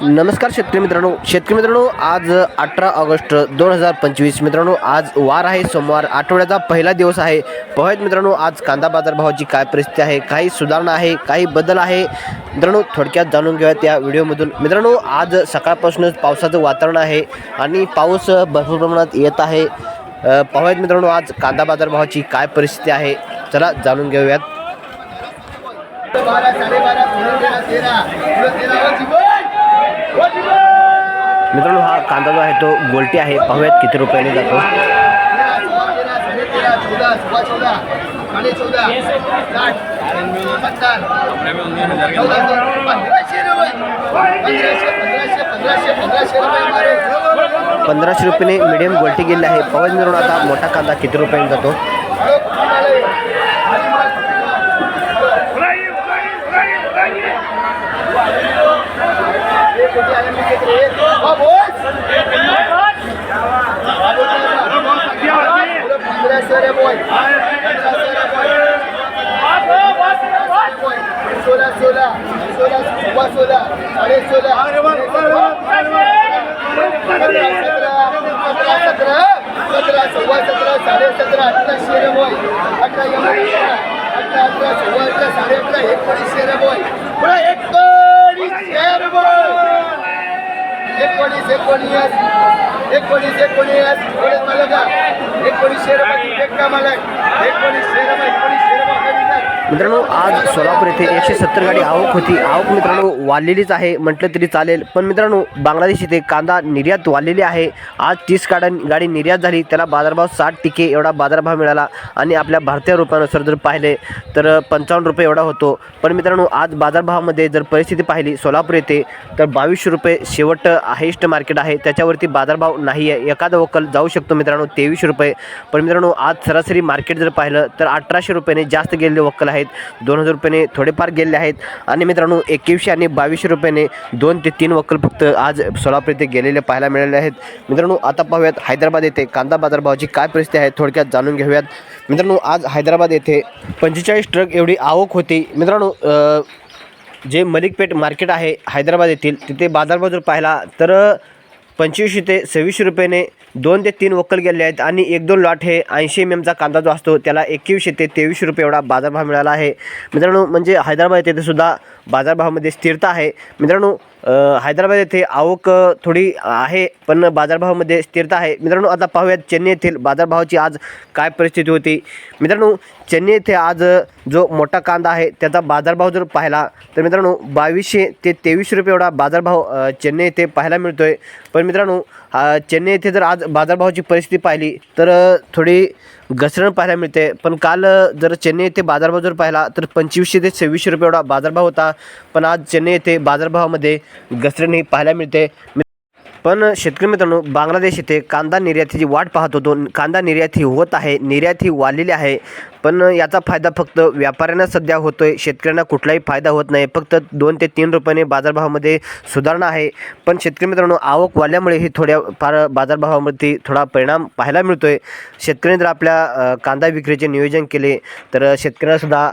नमस्कार शेतकरी मित्रांनो. शेतकरी मित्रांनो आज अठरा ऑगस्ट दोन हजार पंचवीस. मित्रांनो आज वार आहे. सोमवार आठवड्याचा पहिला दिवस आहे. पाहूयात मित्रांनो आज कांदा बाजारभावाची काय परिस्थिती आहे? काही सुधारणा आहे? काही बदल आहे? मित्रांनो थोडक्यात जाणून घेऊयात या व्हिडिओमधून. मित्रांनो आज सकाळपासूनच पावसाचं वातावरण आहे आणि पाऊस भरपूर प्रमाणात येत आहे. पाहूयात मित्रांनो आज कांदा बाजारभावाची काय परिस्थिती आहे? चला जाणून घेऊयात बारा साडेबारा पुढे तेरा तेरा पुढे तेरा वर जीवन वर जीवन मित्रांनो हा कांदा जो आहे तो गोलटी आहे. पाहूयात किती रुपयाने जातो. पंधराशे रुपयाने मिडियम गोलटी गेली आहे. पवन मिळून आता मोठा कांदा किती रुपयाने जातो. एकोणीस एकोणीस एकोणीस एकोणीस एकोणीस मालक एकोणीसशे रुपये एक का मालक एकोणीसशे रुपये एकोणीसशे रुपये मित्रांनो आज सोलापूर येथे एकशे सत्तर गाडी आवक होती. आवक मित्रांनो वाढलेलीच आहे म्हटलं तरी चालेल. पण मित्रांनो बांगलादेश येथे कांदा निर्यात वाढलेली आहे. आज तीस गाड्या गाडी निर्यात झाली. त्याला बाजारभाव साठ टिके एवढा बाजारभाव मिळाला आणि आपल्या भारतीय रुपयानुसार जर पाहिले तर पंचावन्न रुपये एवढा होतो. पण मित्रांनो आज बाजारभावामध्ये जर परिस्थिती पाहिली सोलापूर येथे तर बावीसशे रुपये शेवट हायेस्ट मार्केट आहे. त्याच्यावरती बाजारभाव नाही आहे एखादा वकल जाऊ शकतो मित्रांनो तेवीसशे रुपये. पण मित्रांनो आज सरासरी मार्केट जर पाहिलं तर अठराशे रुपयाने जास्त गेलेले वक्कल आहेत. दोन हजार रुपयाने थोडेफार गेलेले आहेत. आणि मित्रांनो एकवीसशे आणि बावीसशे रुपयाने दोन ते तीन वक्कल फक्त आज सोलापूर येथे गेलेले पाहायला मिळाले आहेत. मित्रांनो आता पाहूयात हैदराबाद येथे कांदा बाजारभावाची काय परिस्थिती आहे थोडक्यात जाणून घेऊयात. मित्रांनो आज हैदराबाद येथे पंचेचाळीस ट्रक एवढी आवक होती. मित्रांनो जे मलिकपेठ मार्केट आहे हैदराबाद येथील तिथे बाजारभाव जर पाहिला तर पंचवीसशे ते सव्वीसशे रुपयाने दोन ते तीन वक्कल गेले आहेत आणि एक दोन लॉट हे ऐंशी एम एमचा कांदा जो असतो त्याला एकवीसशे ते तेवीसशे रुपये एवढा बाजारभाव मिळाला आहे. मित्रांनो म्हणजे हैदराबाद येथे सुद्धा बाजारभावामध्ये स्थिरता आहे. मित्रांनो हैदराबाद येथे आवक थोडी आहे पण बाजारभावामध्ये स्थिरता आहे. मित्रांनो आता पाहूयात चेन्नई येथील बाजारभावाची आज काय परिस्थिती होती. मित्रांनो चेन्नई येथे आज जो मोठा कांदा आहे त्याचा बाजारभाव जर पाहिला तर मित्रांनो बावीसशे ते तेवीसशे रुपये एवढा बाजारभाव चेन्नई येथे पाहायला मिळतो आहे पण मित्रांनो चेन्नई येथे जर आज बाजारभावाची परिस्थिती पाहिली तर थोडी घसरण पाहायला मिळते. पण काल जर चेन्नई येथे बाजारभाव जर पाहिला तर पंचवीसशे ते सव्वीसशे रुपये एवढा बाजारभाव होता. पण आज चेन्नई येथे बाजारभावामध्ये घसरण ही पाहायला मिळते. पण शेतकरी मित्रांनो बांगलादेश येथे कांदा निर्यातीची वाट पाहत होतो. कांदा निर्यात ही होत आहे निर्यात ही वाढलेली आहे. पण याचा फायदा फक्त व्यापाऱ्यांना सध्या होतो आहे शेतकऱ्यांना कुठलाही फायदा होत नाही. फक्त दोन ते तीन रुपयाने बाजारभावामध्ये सुधारणा आहे. पण शेतकरी मित्रांनो आवक वाढल्यामुळे ही थोड्या फार बाजारभावामध्ये थोडा परिणाम पाहायला मिळतो आहे शेतकऱ्यांनी जर आपल्या कांदा विक्रीचे नियोजन केले तर शेतकऱ्यांनासुद्धा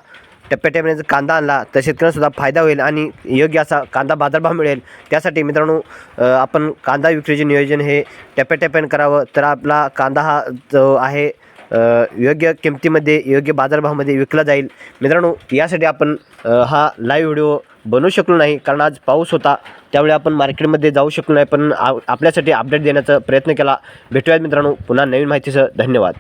टप्प्याटप्प्याने जर कांदा आणला तर शेतकऱ्यांसुद्धा फायदा होईल आणि योग्य असा कांदा बाजारभाव मिळेल. त्यासाठी मित्रांनो आपण कांदा विक्रीचे नियोजन हे टप्प्याटप्प्याने करावं. तर आपला कांदा हा जो आहे योग्य किमतीमध्ये योग्य बाजारभावामध्ये विकला जाईल. मित्रांनो यासाठी आपण हा लाईव्ह व्हिडिओ बनवू शकलो नाही कारण आज पाऊस होता. त्यावेळी आपण मार्केटमध्ये जाऊ शकलो नाही पण आ आपल्यासाठी अपडेट देण्याचा प्रयत्न केला. भेटूयात मित्रांनो पुन्हा नवीन माहितीसह. धन्यवाद.